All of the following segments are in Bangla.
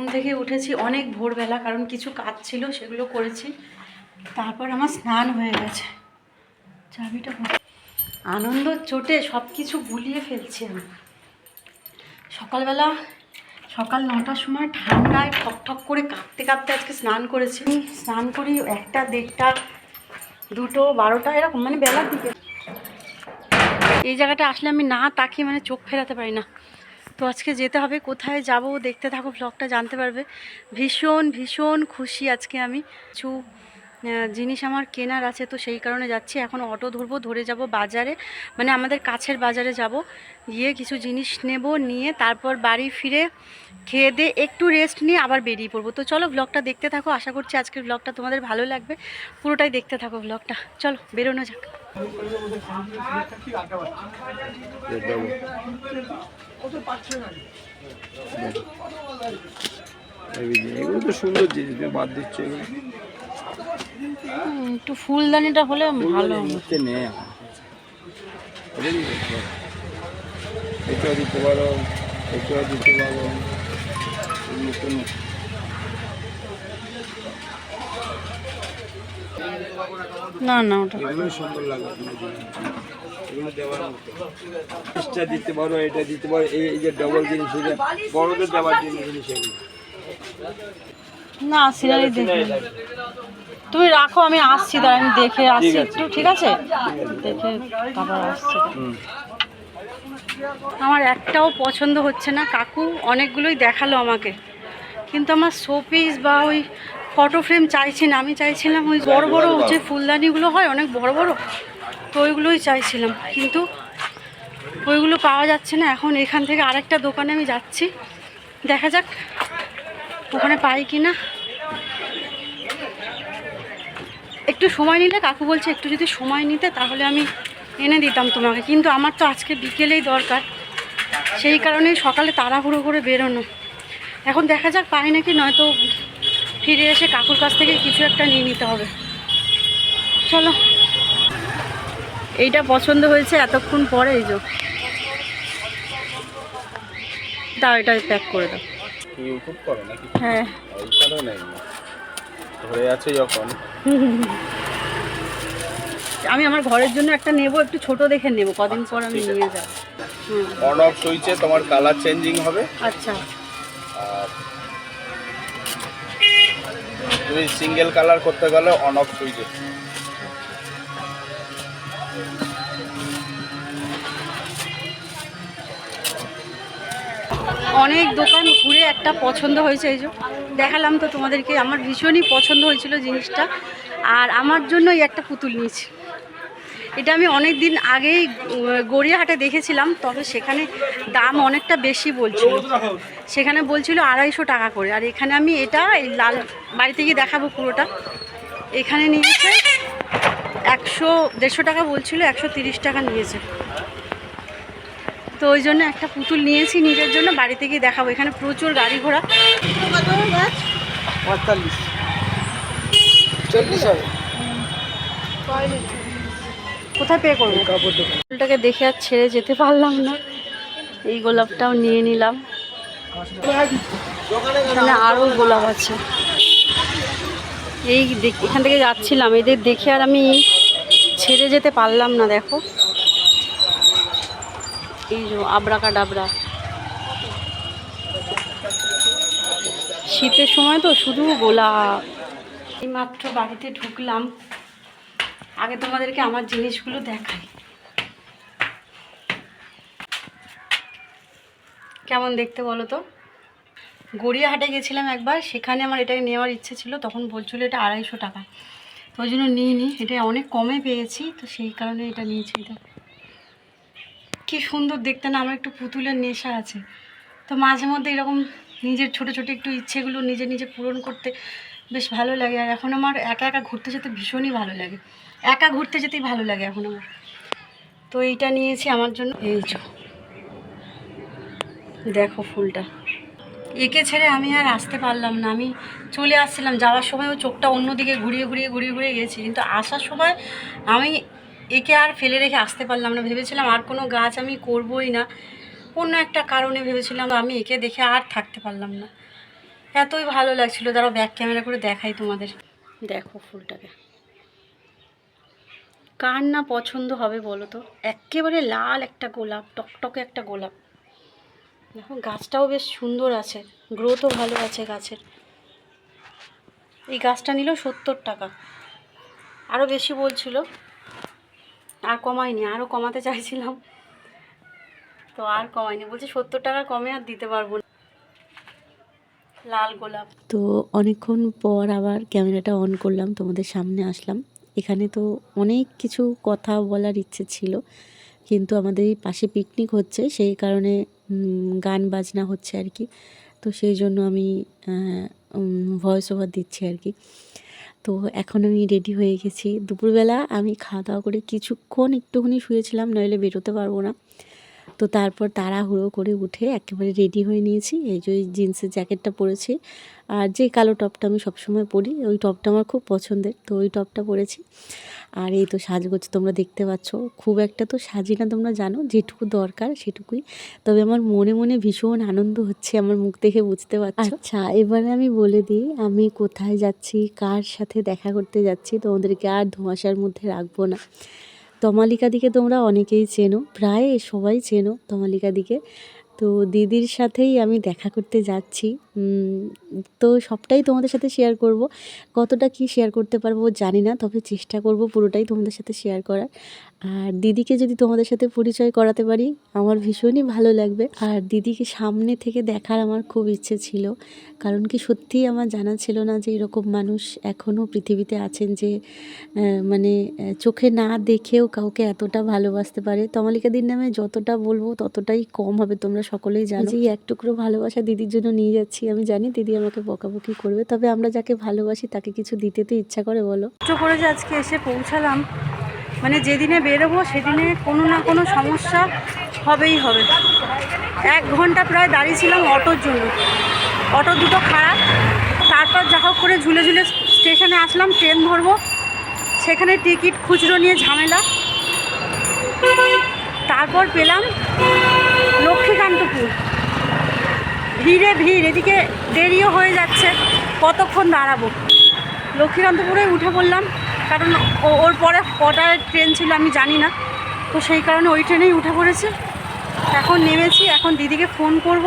ঘুম থেকে উঠেছি অনেক ভোরবেলা, কারণ কিছু কাজ ছিল, সেগুলো করেছি। তারপর আমার স্নান হয়ে গেছে। চাবিটা আনন্দ চোটে সব কিছু গুলিয়ে ফেলছি আমি। সকালবেলা, সকাল নটার সময় ঠান্ডায় ঠক ঠক করে কাঁপতে কাঁপতে আজকে স্নান করেছি। স্নান করি একটা, দেড়টা, দুটো, বারোটা, এরকম মানে বেলার দিকে। এই জায়গাটা আসলে আমি না তাকিয়ে মানে চোখ ফেরাতে পারি না। তো আজকে যেতে হবে, কোথায় যাব দেখতে থাকো ব্লগটা জানতে পারবে। ভীষণ ভীষণ খুশি আজকে আমি। কিছু জিনিস আমার কেনার আছে তো সেই কারণে যাচ্ছি। এখন অটো ধরবো, ধরে যাব বাজারে। মানে আমাদের কাছের বাজারে যাব। গিয়ে কিছু জিনিস নেব, নিয়ে তারপর বাড়ি ফিরে খেয়ে দিয়ে একটু রেস্ট নিয়ে আবার বেরিয়ে পড়ব। তো চলো ব্লগটা দেখতে থাকো। আশা করছি আজকের ব্লগটা তোমাদের ভালো লাগবে। পুরোটাই দেখতে থাকো ব্লগটা চলো, বেরোনো যাক। এগুলো তো সুন্দর জিনিস বাদ দিচ্ছ এগুলো। একটু ফুলদানিটা হলে ভালো। নিতে নেই এটা দিতে পারো। এটাও দিতে পারো। না না ওটা সুন্দর লাগে আপনার জন্য। এগুলো দেওয়ার মতো এক্সট্রা দিতে পারো এটা দিতে পারো এই যে ডবল জিনিস বড়দের দেওয়ার জিনিস না সিনারি দেখে তুমি রাখো আমি আসছি দাঁড়া আমি দেখে আসছি। একটু ঠিক আছে? দেখে তারপর আসছি। আমার একটাও পছন্দ হচ্ছে না কাকু অনেকগুলোই দেখাল আমাকে। কিন্তু আমার শোপিস বা ওই ফটো ফ্রেম চাইছি না আমি চাইছিলাম ওই বড় বড় যে ফুলদানিগুলো হয় অনেক বড় বড় তো ওইগুলোই চাইছিলাম। কিন্তু ওইগুলো পাওয়া যাচ্ছে না এখন এখান থেকে আরেকটা দোকানে আমি যাচ্ছি। দেখা যাক ওখানে পাই কি না একটু সময় নিলে কাকু বলছে একটু যদি সময় নিতে তাহলে আমি এনে দিতাম তোমাকে। কিন্তু আমার তো আজকে বিকেলেই দরকার। সেই কারণেই সকালে তাড়াহুড়ো করে বেরোনো। এখন দেখা যাক পাই নাকি নয়তো ফিরে এসে কাকুর কাছ থেকে কিছু একটা নিয়ে নিতে হবে। চলো। এইটা পছন্দ হয়েছে এতক্ষণ পরে এই যে। দাও এটা প্যাক করে দাও। হ্যাঁ। ধরে আছে যখন। আমি আমার ঘরের জন্য একটা নেব একটু ছোট দেখে নেব কদিন পর আমি নিয়ে যাব। অন অফ সুইচে তোমার কালার চেঞ্জিং হবে। আচ্ছা। তুমি সিঙ্গেল কালার করতে গেলে অন অফ সুইচে। অনেক দোকান ঘুরে একটা পছন্দ হয়েছে এই যে। দেখালাম তো তোমাদেরকে, আমার ভীষণই পছন্দ হয়েছিল জিনিসটা। আর আমার জন্যই একটা পুতুল নিয়েছি। এটা আমি অনেক দিন আগেই গড়িয়াহাটে দেখেছিলাম, তবে সেখানে দাম অনেকটা বেশি বলছিল। সেখানে বলছিল আড়াইশো টাকা করে। আর এখানে আমি এটা, এই লাল বাড়িতে গিয়ে দেখাবো পুরোটা। এখানে নিয়েছে একশো, দেড়শো টাকা বলছিল, একশো টাকা নিয়েছে। তো ওই জন্য একটা পুতুল নিয়েছি নিজের জন্য। বাড়িতে গিয়ে দেখাবো। এখানে প্রচুর গাড়ি ঘোড়া। পঁয়তাল্লিশ। চল্লিশ হবে। কোথায় পে করব? ফুলটাকে দেখে আর ছেড়ে যেতে পারলাম না। এই গোলাপটাও নিয়ে নিলাম। এখানে আরও গোলাপ আছে। এই দেখ- এখান থেকে যাচ্ছিলাম। এদের দেখে আর আমি ছেড়ে যেতে পারলাম না দেখো। এই যে ডাবরা শীতের সময় তো শুধু গোলাপ। এই মাত্র বাড়িতে ঢুকলাম। আগে তোমাদেরকে আমার জিনিসগুলো দেখাই। কেমন দেখতে বলো তো? গড়িয়াহাটে গেছিলাম একবার, সেখানে আমার এটাকে নেওয়ার ইচ্ছে ছিল, তখন বলছিল এটা আড়াইশো টাকা। তো ওই জন্য নিই নি এটা অনেক কমে পেয়েছি, তো সেই কারণে এটা নিয়েছি এটা। কি সুন্দর দেখতে না, আমার একটু পুতুলের নেশা আছে। তো মাঝে মধ্যে এরকম নিজের ছোট ছোট একটু ইচ্ছেগুলো নিজে নিজে পূরণ করতে বেশ ভালো লাগে। আর এখন আমার একা একা ঘুরতে যেতে ভীষণই ভালো লাগে। একা ঘুরতে যেতেই ভালো লাগে এখন আমার। তো এইটা নিয়েছি আমার জন্য। এই যে, দেখো ফুলটা। একে ছেড়ে আমি আর আসতে পারলাম না। আমি চলে আসছিলাম, যাওয়ার সময়ও চোখটা অন্যদিকে ঘুরিয়ে ঘুরিয়ে ঘুরিয়ে ঘুরিয়ে গেছি। কিন্তু আসার সময় আমি একে আর ফেলে রেখে আসতে পারলাম না। ভেবেছিলাম আর কোনো গাছ আমি করবই না। অন্য একটা কারণে ভেবেছিলাম আমি একে দেখে আর থাকতে পারলাম না। এতই ভালো লাগছিল। দাঁড়াও ব্যাক ক্যামেরা করে দেখাই তোমাদের। দেখো ফুলটাকে। কার না পছন্দ হবে বলো তো? একেবারে লাল একটা গোলাপ, টকটকে একটা গোলাপ। দেখো, গাছটাও বেশ সুন্দর আছে। গ্রোথও ভালো আছে গাছের। এই গাছটা নিল সত্তর টাকা। আরও বেশি বলছিল। আর কমায়নি, আরও কমাতে চাইছিলাম। তো আর কমায়নি, বলছে সত্তর টাকা কমে আর দিতে পারব না। লাল গোলাপ। তো অনেকক্ষণ পর আবার ক্যামেরাটা অন করলাম, তোমাদের সামনে আসলাম। এখানে তো অনেক কিছু কথা বলার ইচ্ছে ছিল, কিন্তু আমাদের এই পাশে পিকনিক হচ্ছে, সেই কারণে গান বাজনা হচ্ছে আর কি। তো সেই জন্য আমি ভয়েস ওভার দিচ্ছি আর কি। তো এখন আমি রেডি হয়ে গেছি। দুপুরবেলা আমি খাওয়া দাওয়া করে কিছুক্ষণ একটুখানি শুয়েছিলাম, নইলে বেরোতে পারব না। তো তারপর তাড়াহুড়ো করে উঠে একেবারে রেডি হয়ে নিয়েছি। এই যে ওই জিন্সের জ্যাকেটটা পরেছি। আর যে কালো টপটা আমি সবসময় পরি, ওই টপটা আমার খুব পছন্দের, তো ওই টপটা পরেছি। আর এই তো সাজগোজ তোমরা দেখতে পাচ্ছ, খুব একটা তো সাজি না তোমরা জানো, যেটুকু দরকার সেটুকুই। তবে আমার মনে মনে ভীষণ আনন্দ হচ্ছে, আমার মুখ দেখে বুঝতে পারছ। আচ্ছা এবারে আমি বলে দিই, আমি কোথায় যাচ্ছি, কার সাথে দেখা করতে যাচ্ছি, তোমাদেরকে আর ধোঁয়াশার মধ্যে রাখব না। তমালিকা দিকে তোমরা অনেকেই চেনো, প্রায় সবাই চেনো তমালিকা দিকে। তো দিদির সাথেই আমি দেখা করতে যাচ্ছি। তো সবটাই তোমাদের সাথে শেয়ার করব। কতটা কি শেয়ার করতে পারব জানি না, তবে চেষ্টা করব পুরোটাই তোমাদের সাথে শেয়ার করার। আর দিদিকে যদি তোমাদের সাথে পরিচয় করাতে পারি আমার ভীষণই ভালো লাগবে। আর দিদিকে সামনে থেকে দেখার আমার খুব ইচ্ছে ছিল কারণ কি সত্যিই আমার জানা ছিল না যে এরকম মানুষ এখনও পৃথিবীতে আছেন যে মানে চোখে না দেখেও কাউকে এতটা ভালোবাসতে পারে। তমালিকাদির নামে যতটা বলব ততটাই কম হবে তোমরা সকলেই জানো। যে এই এক টুকরো ভালোবাসা দিদির জন্য নিয়ে যাচ্ছি আমি জানি দিদি আমাকে বকাবকি করবে তবে আমরা যাকে ভালোবাসি তাকে কিছু দিতে তো ইচ্ছা করে বলো। করে যে আজকে এসে পৌঁছালাম মানে যেদিনে বেরোবো সেদিনে কোনো না কোনো সমস্যা হবেই হবে। এক ঘণ্টা প্রায় দাঁড়িয়েছিলাম অটোর জন্য। অটো দুটো খারাপ। তারপর যা হোক করে ঝুলে ঝুলে স্টেশনে আসলাম, ট্রেন ধরবো। সেখানে টিকিট, খুচরো নিয়ে ঝামেলা। তারপর পেলাম লক্ষ্মীকান্তপুর। ভিড়ে ভিড়, এদিকে দেরিও হয়ে যাচ্ছে, কতক্ষণ দাঁড়াবো? লক্ষ্মীকান্তপুরে উঠে পড়লাম। কারণ ওর পরে কটায় ট্রেন ছিল আমি জানি না। তো সেই কারণে ওই ট্রেনেই উঠে পড়েছি। এখন নেমেছি, এখন দিদিকে ফোন করব।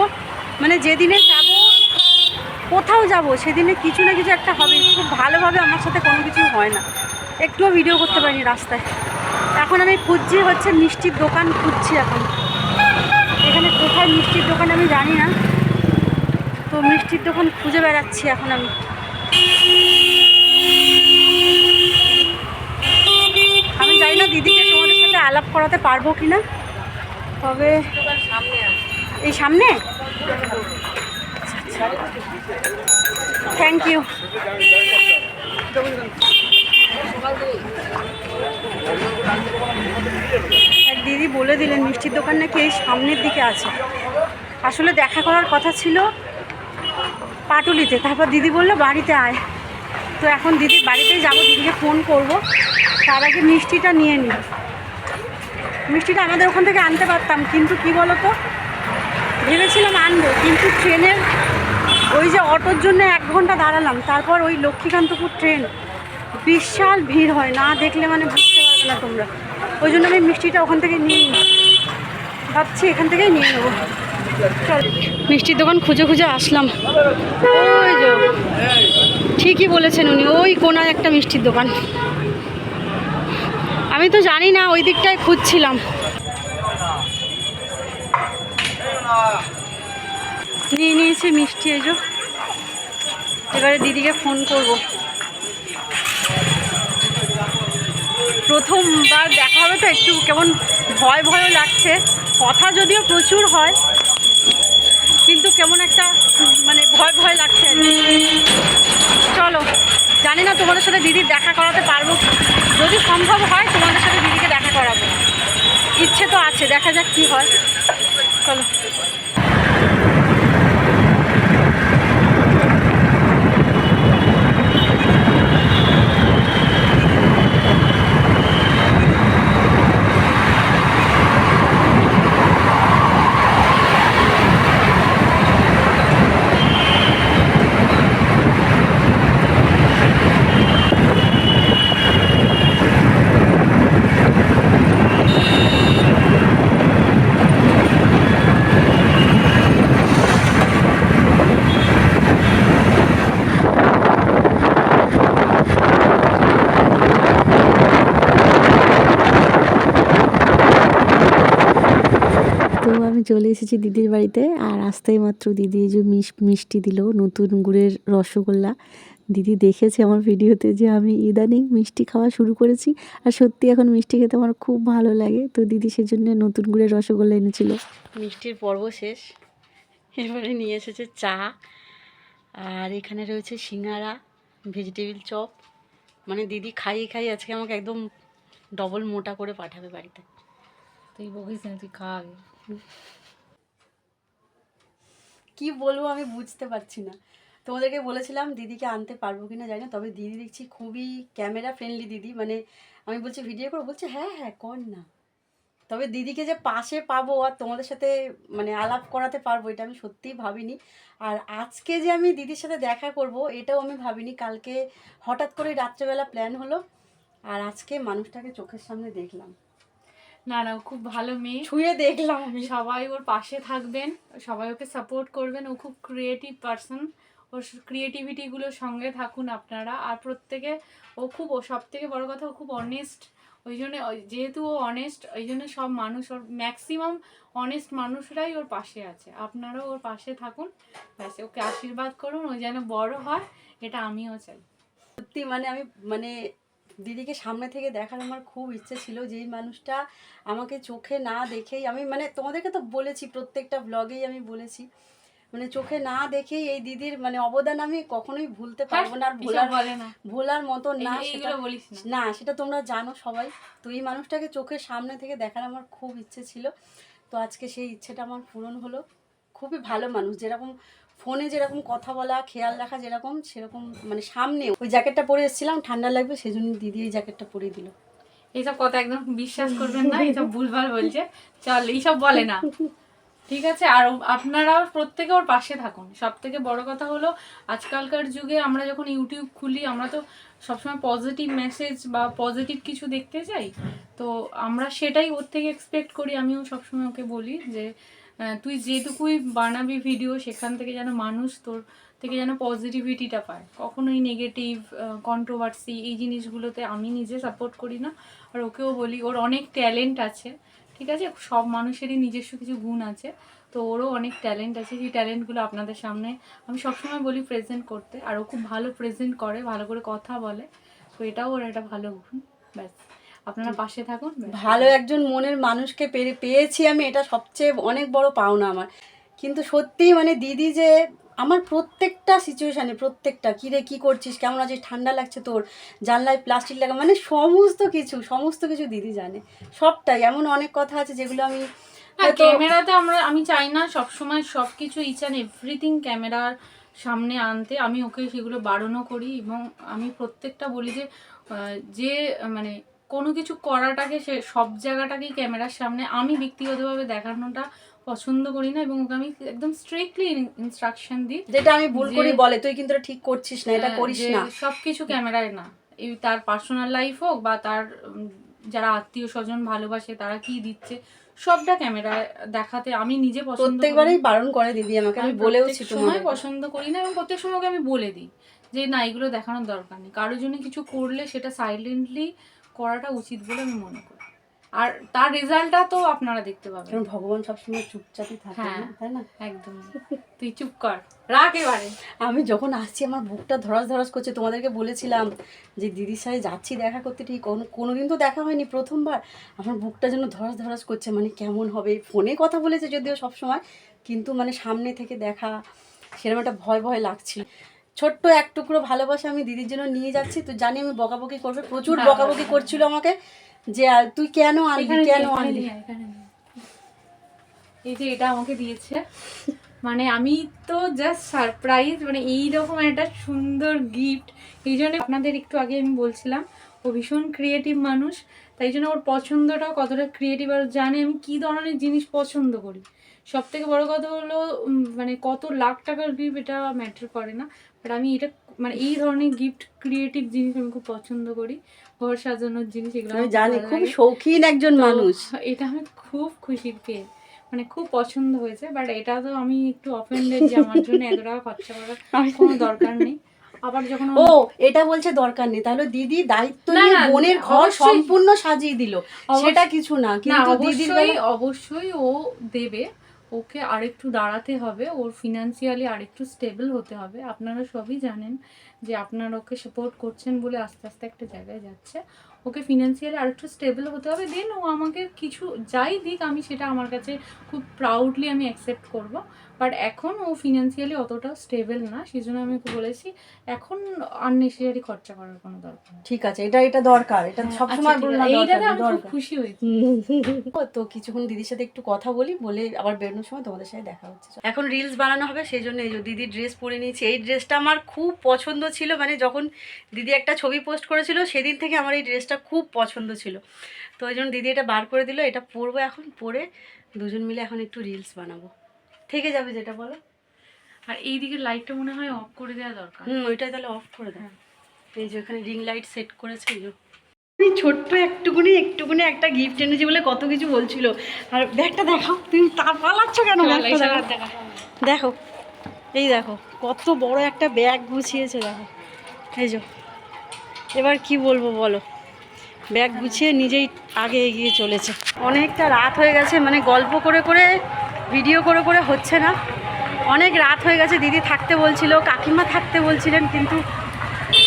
মানে যেদিনে যাব, কোথাও যাব, সেদিনে কিছু না কিছু একটা হবে। খুব ভালোভাবে আমার সাথে কোনো কিছু হয় না। একটুও ভিডিও করতে পারিনি রাস্তায়। এখন আমি খুঁজছি হচ্ছে মিষ্টির দোকান, খুঁজছি এখন। এখানে কোথায় মিষ্টির দোকান আমি জানি না। তো মিষ্টির দোকান খুঁজে বেড়াচ্ছি এখন আমি জানি না দিদিকে তোমাদের সাথে আলাপ করাতে পারব কি না তবে এই সামনে? থ্যাংক ইউ দিদি বলে দিলেন, মিষ্টির দোকান নাকি এই সামনের দিকে আছে। আসলে দেখা করার কথা ছিল পাটুলিতে, তারপর দিদি বলল, বাড়িতে আয়। তো এখন দিদির বাড়িতেই যাব, দিদিকে ফোন করব। তার আগে মিষ্টিটা নিয়ে নিই মিষ্টিটা আমাদের ওখান থেকে আনতে পারতাম, কিন্তু কি বলো তো ভেবেছিলাম আনব, কিন্তু ট্রেনের ওই যে অটোর জন্য এক ঘণ্টা দাঁড়ালাম, তারপর ওই লক্ষ্মীকান্তপুর ট্রেন, বিশাল ভিড় হয়, না দেখলে মানে বুঝতে পারবে না তোমরা। ওই জন্য আমি মিষ্টিটা ওখান থেকে নিয়ে ভাবছি এখান থেকেই নিয়ে নেব। মিষ্টির দোকান খুঁজে খুঁজে আসলাম। ওই যে, ঠিকই বলেছেন উনি, ওই কোনায় একটা মিষ্টির দোকান। আমি তো জানি না, ওই দিকটায় খুঁজছিলাম। নিয়ে নিয়েছি মিষ্টি এজো এবারে দিদিকে ফোন করব। প্রথমবার দেখা হবে তো, একটু কেমন ভয় ভয়ও লাগছে। কথা যদিও প্রচুর হয়, কিন্তু কেমন একটা মানে ভয় ভয় লাগছে চলো, জানি না তোমাদের সাথে দিদির দেখা করাতে পারব। যদি সম্ভব হয় তোমাদের সাথে দিদিকে দেখা করাবো ইচ্ছে তো আছে দেখা যাক কি হয়। চলো। চলে এসেছি দিদির বাড়িতে আর আসতেই মাত্র দিদি এই যে মিষ্টি দিল নতুন গুড়ের রসগোল্লা। দিদি দেখেছে আমার ভিডিওতে যে আমি ইদানিং মিষ্টি খাওয়া শুরু করেছি আর সত্যি এখন মিষ্টি খেতে আমার খুব ভালো লাগে। তো দিদি সেজন্য নতুন গুড়ের রসগোল্লা এনেছিল। মিষ্টির পর্ব শেষ। এবারে নিয়ে এসেছে চা আর এখানে রয়েছে সিঙ্গারা ভেজিটেবিল চপ। মানে দিদি খাইয়ে খাইয়ে আজকে আমাকে একদম ডবল মোটা করে পাঠাবে বাড়িতে। তুই বকিস না তুই খা আগে। কি বলব আমি বুঝতে পারছি না। তোমাদেরকে বলেছিলাম দিদিকে আনতে পারব কিনা জানি না, তবে দিদি দেখছি খুবই ক্যামেরা ফ্রেন্ডলি দিদি মানে আমি বলছি ভিডিও করে বলছে হ্যাঁ হ্যাঁ কর না। তবে দিদিকে যে পাশে পাবো আর তোমাদের সাথে মানে আলাপ করাতে পারব, এটা আমি সত্যিই ভাবিনি। আর আজকে যে আমি দিদির সাথে দেখা করব, এটাও আমি ভাবিনি, কালকে হঠাৎ করে রাত্রেবেলা প্ল্যান হলো, আর আজকে মানুষটাকে চোখের সামনে দেখলাম। না না খুব ভালো মেয়ে। ছুঁয়ে দেখলাম আমি। সবাই ওর পাশে থাকবেন সবাই ওকে সাপোর্ট করবেন। ও খুব ক্রিয়েটিভ পারসন ওর ক্রিয়েটিভিটিগুলোর সঙ্গে থাকুন আপনারা। আর প্রত্যেকে ও খুব ও সব থেকে বড় কথা ও খুব অনেস্ট ওই জন্য ওই- যেহেতু ও অনেস্ট ওই জন্য সব মানুষ ওর ম্যাক্সিমাম অনেস্ট মানুষরাই ওর পাশে আছে। আপনারাও ওর পাশে থাকুন। ব্যাস ওকে আশীর্বাদ করুন। ও যেন বড় হয় এটা আমিও চাই। সত্যি মানে আমি মানে দিদিকে সামনে থেকে দেখার আমার খুব ইচ্ছে ছিল যে মানুষটা আমাকে চোখে না দেখেই আমি মানে তোমাদেরকে তো বলেছি প্রত্যেকটা ব্লগেই আমি বলেছি মানে চোখে না দেখেই এই দিদির মানে অবদান আমি কখনোই ভুলতে পারব না আর ভোলার ভোলার মতো না। না সেটা তোমরা জানো সবাই। তো এই মানুষটাকে চোখের সামনে থেকে দেখার আমার খুব ইচ্ছে ছিল। তো আজকে সেই ইচ্ছেটা আমার পূরণ হলো। খুবই ভালো মানুষ। যেরকম ফোনে যেরকম কথা বলা, খেয়াল রাখা যেরকম, সেরকম মানে সামনে ওই জ্যাকেটটা পরে এসেছিলাম, ঠান্ডা লাগবে, সেজন্য দিদি এই জ্যাকেটটা পরে দিল। এইসব কথা একদম বিশ্বাস করবেন না, এইসব ভুলভাল বলছে। চল, এইসব বলে না। ঠিক আছে, আর ও- আপনারা প্রত্যেকে ওর পাশে থাকুন। সব থেকে বড় কথা হলো, আজকালকার যুগে আমরা যখন ইউটিউব খুলি, আমরা তো সবসময় পজিটিভ মেসেজ বা পজিটিভ কিছু দেখতে চাই। তো আমরা সেটাই ওর থেকে এক্সপেক্ট করি, আমিও সবসময় ওকে বলি যে তুই যেটুকুই বানাবি ভিডিও সেখান থেকে যেন মানুষ তোর থেকে যেন পজিটিভিটিটা পায়। কখনোই নেগেটিভ কন্ট্রোভার্সি এই জিনিসগুলোতে আমি নিজে সাপোর্ট করি না। আর ওকেও বলি, ওর অনেক ট্যালেন্ট আছে, ঠিক আছে? সব মানুষেরই নিজস্ব কিছু গুণ আছে। তো ওরও অনেক ট্যালেন্ট আছে, সেই ট্যালেন্টগুলো আপনাদের সামনে আমি সবসময় বলি প্রেজেন্ট করতে। আর ও খুব ভালো প্রেজেন্ট করে, ভালো করে কথা বলে। তো এটাও ওর একটা ভালো গুণ, ব্যাস। আপনারা পাশে থাকুন। ভালো একজন মনের মানুষকে পেরে পেয়েছি আমি এটা সবচেয়ে অনেক বড় পাওনা আমার। কিন্তু সত্যি মানে দিদি যে আমার প্রত্যেকটা সিচুয়েশানে প্রত্যেকটা কী রে কী করছিস? কেমন আছিস? ঠান্ডা লাগছে তোর? জানলায় প্লাস্টিক লাগা মানে সমস্ত কিছু সমস্ত কিছু দিদি জানে। সবটাই এমন অনেক কথা আছে যেগুলো আমি ক্যামেরাতে আমরা আমি চাই না সবসময় সব কিছু ইচ অ্যান্ড এভরিথিং ক্যামেরার সামনে আনতে। আমি ওকে সেগুলো বারণও করি এবং আমি প্রত্যেকটা বলি যে যে মানে কোনো কিছু করাটাকে সে সব জায়গাটাকেই ক্যামেরার সামনে আমি ব্যক্তিগতভাবে দেখানোটা পছন্দ করি না এবং ওকে আমি একদম স্ট্রিক্টলি ইনস্ট্রাকশন দিই যেটা আমি ভুল করি বলে তুই কিন্তু ঠিক করছিস না এটা করিস যে না। সবকিছু ক্যামেরায় না। এই তার পার্সোনাল লাইফ হোক বা তার যারা আত্মীয় স্বজন ভালোবাসে তারা কি দিচ্ছে সবটা ক্যামেরায় দেখাতে আমি নিজে পছন্দ। প্রত্যেকবারেই বারণ করে দিদি আমাকে আমি বলেওছি সময় পছন্দ করি না এবং প্রত্যেক সময় ওকে আমি বলে দিই যে না এগুলো দেখানোর দরকার নেই। কারোর জন্য কিছু করলে সেটা সাইলেন্টলি করাটা উচিত বলে আমি মনে করি। আর তার রেজাল্টটা তো আপনারা দেখতে পাবেন। কারণ ভগবান সবসময় চুপচাপই থাকে হ্যাঁ। না, তাই না? একদম। তুই চুপ কর রাখ এবারে। আমি যখন আসছি আমার বুকটা ধরাস ধরাস করছে তোমাদেরকে বলেছিলাম যে দিদির সাথে যাচ্ছি দেখা করতে ঠিক কোনো দিন তো দেখা হয়নি প্রথমবার। আমার বুকটা যেন ধরাস ধরাস করছে মানে কেমন হবে? ফোনে কথা বলেছে যদিও সব সময় কিন্তু মানে সামনে থেকে দেখা সেরকম একটা ভয় ভয় লাগছিল। ছোট্ট এক টুকরো ভালোবাসা আমি দিদির জন্য নিয়ে যাচ্ছি। তো জানি আমি বকাবকি করবে। প্রচুর বকাবকি করছিল আমাকে যে তুই কেন আনবি কেন নিয়ে। এই যে এটা আমাকে দিয়েছে। মানে আমি তো জাস্ট সারপ্রাইজ মানে এইরকম একটা সুন্দর গিফট এই জন্য আপনাদের একটু আগে আমি বলছিলাম ও ভীষণ ক্রিয়েটিভ মানুষ। তাই জন্য ওর পছন্দটাও কতটা ক্রিয়েটিভ আর জানে আমি কী ধরনের জিনিস পছন্দ করি। সব থেকে বড় কথা হলো মানে কত লাখ টাকার গিফট এটা ম্যাটার করে না। বাট আমি এটা মানে এই ধরনের গিফট ক্রিয়েটিভ জিনিস আমি খুব পছন্দ করি। ঘর সাজানোর জিনিস এগুলো আমি জানি খুব শৌখিন একজন মানুষ। এটা আমি খুব খুশি পেয়ে মানে খুব পছন্দ হয়েছে। বাট এটা তো আমি একটু অফেন্ডেড যে আমার জন্য এত টাকা খরচা করার কোনো দরকার নেই। আবার যখন ও এটা বলছে দরকার নেই। তাহলে দিদি দায়িত্ব নিয়ে বোনের ঘর সম্পূর্ণ সাজিয়ে দিল। সেটা কিছু না কিন্তু দিদির অবশ্যই ও দেবে। ওকে আরেকটু দাঁড়াতে হবে। ওর ফিনান্সিয়ালি আরেকটু স্টেবল হতে হবে। আপনারা সবই জানেন যে আপনারা ওকে সাপোর্ট করছেন বলে আস্তে আস্তে একটা জায়গায় যাচ্ছে। ওকে ফিনান্সিয়ালি আরেকটু স্টেবল হতে হবে। দেন ও আমাকে কিছু যাই দিক আমি সেটা আমার কাছে খুব প্রাউডলি আমি অ্যাকসেপ্ট করব। বাট এখন ও ফিনান্সিয়ালি অতটা স্টেবল না সেই জন্য আমি ওকে বলেছি এখন আননেসেসারি খরচা করার কোনো দরকার ঠিক আছে এটা এটা দরকার এটা সবসময় আচ্ছা। এইটাতে আমি খুব খুশি হয়েছি। তো কিছুক্ষণ দিদির সাথে একটু কথা বলি বলে আবার বেরোনোর সময় তোমাদের সাথে দেখা হচ্ছে। এখন রিলস বানানো হবে সেই জন্য এই যে দিদির ড্রেস পরে নিয়েছি এই ড্রেসটা আমার খুব পছন্দ ছিল মানে যখন দিদি একটা ছবি পোস্ট করেছিল সেদিন থেকে আমার এই ড্রেসটা খুব পছন্দ ছিল। তো ওই জন্য দিদি এটা বার করে দিল এটা পরবো এখন পরে দুজন মিলে এখন একটু রিলস বানাবো। থেকে যাবে যেটা বলো। আর এই দিকের লাইটটা মনে হয় অফ করে দেওয়া দরকার। হুম ওইটাই তাহলে অফ করে দাও। এই যে ওখানে রিং লাইট সেট করেছে এই যে। ছোট্ট একটুকুনি একটুকুনি একটা গিফট এনেছি বলে কত কিছু বলছিল। আর ব্যাগটা দেখাও তুমি তার পালাচ্ছ কেন ব্যাগটা দেখো দেখো এই দেখো কত বড় একটা ব্যাগ গুছিয়েছে দেখো। এই যে এবার কি বলব বলো? ব্যাগ গুছিয়ে নিজেই আগে এগিয়ে চলেছে। অনেকটা রাত হয়ে গেছে মানে গল্প করে করে ভিডিও করে করে হচ্ছে না। অনেক রাত হয়ে গেছে দিদি থাকতে বলছিল কাকিমা থাকতে বলছিলেন কিন্তু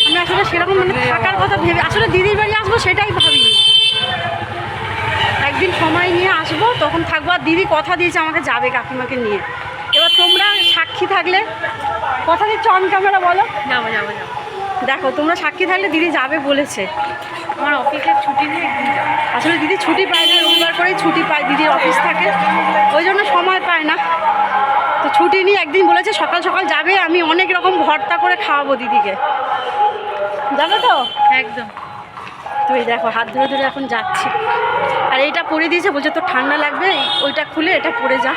আমি আসলে সেরকম মানে থাকার কথা ভেবে আসলে দিদির বাড়ি আসব সেটাই ভাবিনি। একদিন সময় নিয়ে আসব তখন থাকব আর দিদি কথা দিয়েছে আমাকে যাবে কাকিমাকে নিয়ে। এবার তোমরা সাক্ষী থাকলে কথা দিচ্ছ অন ক্যামেরা বলো। যাব যাব যাব। দেখো তোমরা সাক্ষী থাকলে দিদি যাবে বলেছে। আমার অফিসের ছুটি নেই। আসলে দিদি ছুটি পায় না রবিবার করেই ছুটি পায় দিদির অফিস থাকে। ওই জন্য সময় পায় না। তো ছুটি নিয়ে একদিন বলেছে সকাল সকাল যাবে আমি অনেক রকম ভর্তা করে খাওয়াবো দিদিকে। জানো তো? একদম। তো এই দেখো হাত ধরে ধরে এখন যাচ্ছি। আর এইটা পরে দিয়েছে বলছে তো ঠান্ডা লাগবে ওইটা খুলে এটা পরে যা।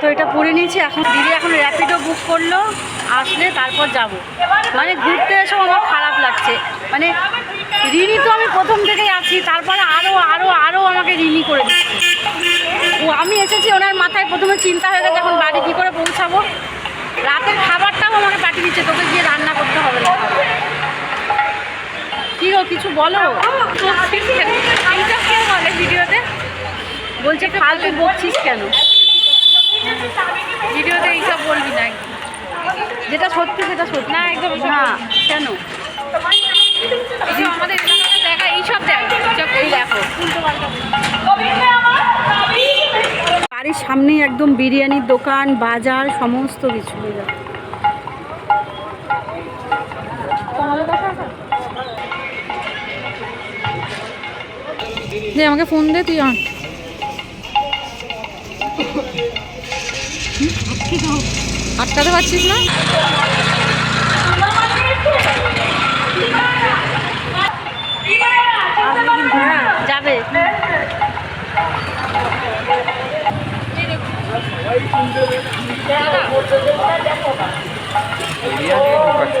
তো এটা পরে নিয়েছি এখন দিদি এখন র্যাপিডো বুক করল। আসলে তারপর যাব। মানে ঘুরতে এসেও আমার খারাপ লাগছে। মানে ঋণী তো আমি প্রথম থেকেই আছি, তারপরে আরও আরও আরও আমাকে ঋণী করে দিচ্ছে। ও, আমি এসেছি, ওনার মাথায় প্রথমে চিন্তা হয়ে গেছে, এখন বাড়ি কী করে পৌঁছাবো। রাতের খাবারটাও আমাকে পাঠিয়ে দিচ্ছে, তোকে গিয়ে রান্না করতে হবে না। কি গো, কিছু বলো? বলে ভিডিওতে? বলছে, ফালতু বকছিস কেন? ভিডিওতে এইসব বলবি না। যেটা সত্যি সেটা সত্যি। না, একদম না কেন? এইসব আমাদের দেখা এইসব দেখ এইসব এই দেখো। বাড়ির সামনেই একদম বিরিয়ানির দোকান বাজার সমস্ত কিছু। দে আমাকে ফোন দে তুই আন আটকাতে পারছিস না? যাবে। বিরিয়ানি ঢোকাচ্ছে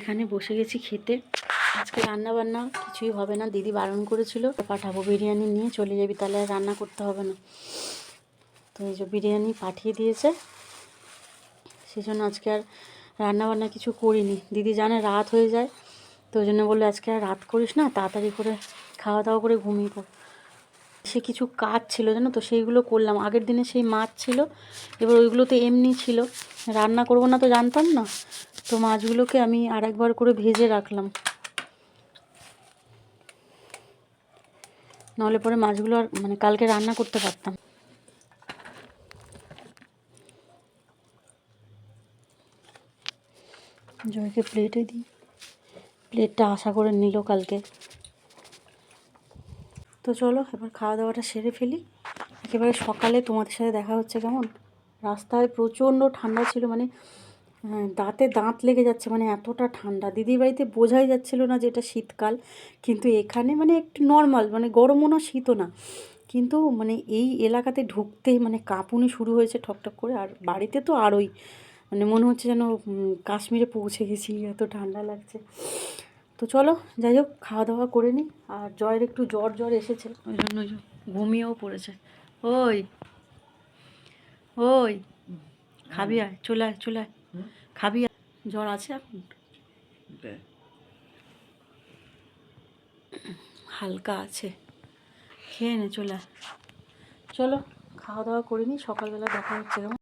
এখানে বসে গেছি খেতে। আজকে রান্না বান্না কিছুই হবে না। দিদি বারণ করেছিল, পাঠাবো বিরিয়ানি নিয়ে, চলে যাবি তাহলে আর রান্না করতে হবে না। তো এই যে বিরিয়ানি পাঠিয়ে দিয়েছে। সেজন্য আজকে আর রান্না বান্না কিছু করিনি। দিদি জানে রাত হয়ে যায়, তো ওই জন্য বলল, আজকে আর রাত করিস না, তাড়াতাড়ি করে খাওয়া দাওয়া করে ঘুমিয়ে পড়। সে কিছু কাজ ছিল জানো তো, সেইগুলো করলাম। আগের দিনে সেই মাছ ছিল, এবার ওইগুলো তো এমনি ছিল। রান্না করব না তো জানতাম না। তো মাছগুলোকে আমি আর একবার করে ভেজে রাখলাম। নাহলে পরে মাছগুলো আর মানে কালকে রান্না করতে পারতাম। জয়কে প্লেটে দিই। প্লেটটা আশা করে নিল কালকে। তো চলো, এবার খাওয়া দাওয়াটা সেরে ফেলি। একেবারে সকালে তোমাদের সাথে দেখা হচ্ছে কেমন? রাস্তায় প্রচণ্ড ঠান্ডা ছিল মানে দাঁতে দাঁত লেগে যাচ্ছে মানে এতটা ঠান্ডা। দিদির বাড়িতে বোঝাই যাচ্ছিল না যে এটা শীতকাল, কিন্তু এখানে মানে একটু নর্মাল মানে গরমও না শীতও না। কিন্তু মানে এই এলাকাতে ঢুকতে মানে কাঁপুনি শুরু হয়েছে ঠকঠক করে, আর বাড়িতে তো আরোই। মানে মনে হচ্ছে যেন কাশ্মীরে পৌঁছে গেছি, এত ঠান্ডা লাগছে। তো চলো, যাই হোক, খাওয়া দাওয়া করে নিই আর জয়ের একটু জ্বর জ্বর এসেছে। ওই জন্য ঘুমিয়েও পড়েছে। ওই ওই, খাবি আয়, চলে আয় চলে আয়। খাবি জ্বর আছে এখন? হালকা আছে। খেয়ে নে চলে চলো খাওয়া দাওয়া করিনি সকালবেলা দেখা হচ্ছে